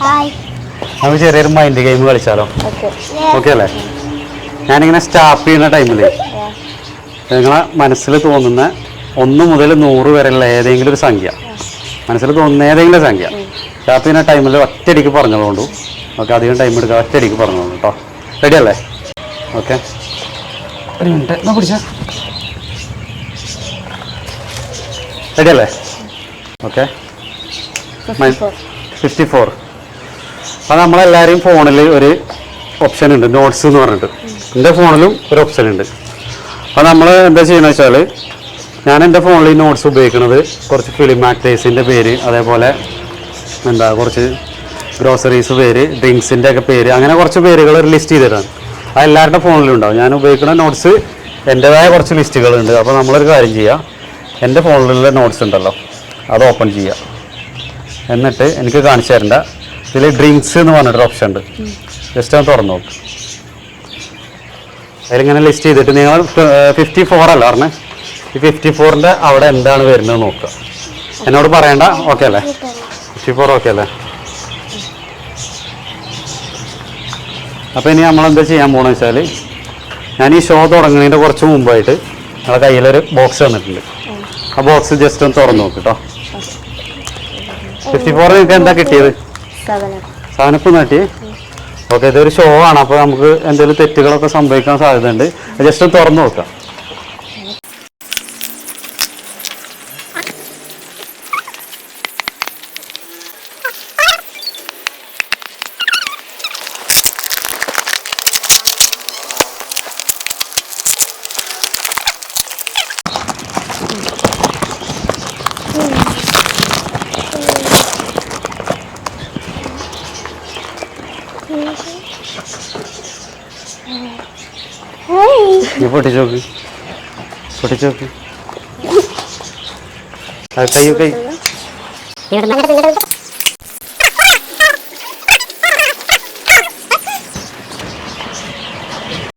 Hi നമുക്ക് ചെറിയൊരു mind game കളിച്ചാലോ? ഓക്കെ ഓക്കെ അല്ലേ? ഞാനിങ്ങനെ സ്റ്റാർട്ട് ചെയ്യുന്ന ടൈമിൽ നിങ്ങളെ മനസ്സിൽ തോന്നുന്ന ഒന്ന് മുതൽ നൂറ് വരെയുള്ള ഏതെങ്കിലും ഒരു സംഖ്യ. മനസ്സിൽ തോന്നുന്ന ഏതെങ്കിലും സംഖ്യ. സ്റ്റാർട്ട് ചെയ്യുന്ന ടൈമിൽ ഒറ്റയടിക്ക് പറഞ്ഞതുകൊണ്ടു ഓക്കെ അധികം ടൈം എടുക്കുക ഒറ്റയടിക്ക് പറഞ്ഞോളൂ കേട്ടോ. റെഡി അല്ലേ? ഓക്കെ ഒരു മിനിറ്റ് പിടിച്ച? റെഡി അല്ലേ? ഓക്കെ ഫിഫ്റ്റി ഫോർ അപ്പോൾ നമ്മളെല്ലാവരെയും ഫോണിൽ ഒരു ഓപ്ഷൻ ഉണ്ട് നോട്ട്സ് എന്ന് പറഞ്ഞിട്ട്. എന്റെ ഫോണിലും ഒരു ഓപ്ഷൻ ഉണ്ട്. അപ്പോൾ നമ്മൾ എന്താ ചെയ്യുന്നത് വെച്ചാൽ ഞാൻ എന്റെ ഫോണിൽ ഈ നോട്ട്സ് ഉപയോഗിക്കുന്നത് കുറച്ച് ഫിലിം ആക്ടേഴ്സിന്റെ പേര് അതേപോലെ എന്താ കുറച്ച് ഗ്രോസറീസ് പേര് ഡ്രിങ്ക്സിന്റെ ഒക്കെ പേര് അങ്ങനെ കുറച്ച് പേരുകൾ ഒരു ലിസ്റ്റ് ചെയ്തിട്ടാണ്. അത് എല്ലാവരുടെ ഫോണിലും ഉണ്ടാവും. ഞാൻ ഉപയോഗിക്കുന്ന നോട്ട്സ് എന്റെതായ കുറച്ച് ലിസ്റ്റുകളുണ്ട് അപ്പോൾ നമ്മളൊരു കാര്യം ചെയ്യുക എന്റെ ഫോണിലുള്ള നോട്ട്സ് ഉണ്ടല്ലോ അത് ഓപ്പൺ ചെയ്യുക എന്നിട്ട് എനിക്ക് കാണിച്ചു തരണ്ട. ഇതിൽ ഡ്രിങ്ക്സ് എന്ന് പറഞ്ഞിട്ടൊരു ഓപ്ഷൻ ഉണ്ട്. ജസ്റ്റ് ഒന്ന് തുറന്നു നോക്ക്. അതിലിങ്ങനെ ലിസ്റ്റ് ചെയ്തിട്ട് നിങ്ങൾ ഫിഫ്റ്റി ഫോർ അല്ല പറഞ്ഞേ? ഈ ഫിഫ്റ്റി ഫോറിന്റെ അവിടെ എന്താണ് വരുന്നത് നോക്കുക. എന്നോട് പറയണ്ട ഓക്കെ അല്ലേ? ഫിഫ്റ്റി ഫോർ ഓക്കെ അല്ലേ? അപ്പോൾ ഇനി നമ്മളെന്താ ചെയ്യാൻ പോകണമെന്ന് വെച്ചാൽ ഞാൻ ഈ ഷോ തുടങ്ങുന്നതിന്റെ കുറച്ച് മുമ്പായിട്ട് നിങ്ങളുടെ കയ്യിലൊരു ബോക്സ് തന്നിട്ടുണ്ട് ആ ബോക്സ് ജസ്റ്റ് ഒന്ന് തുറന്നു നോക്ക് കേട്ടോ ഫിഫ്റ്റി ഫോർ നിങ്ങൾക്ക് എന്താ കിട്ടിയത്? സാധനപ്പ് നട്ടി ഓക്കെ ഇതൊരു ഷോ ആണ്. അപ്പോൾ നമുക്ക് എന്തെങ്കിലും തെറ്റുകളൊക്കെ സംഭവിക്കാൻ സാധ്യതയുണ്ട്. ജസ്റ്റ് തുറന്നു നോക്കാം. ഈ പൊട്ടിച്ച് നോക്ക് പൊട്ടിച്ച് നോക്ക് ആ, കൈ കൈ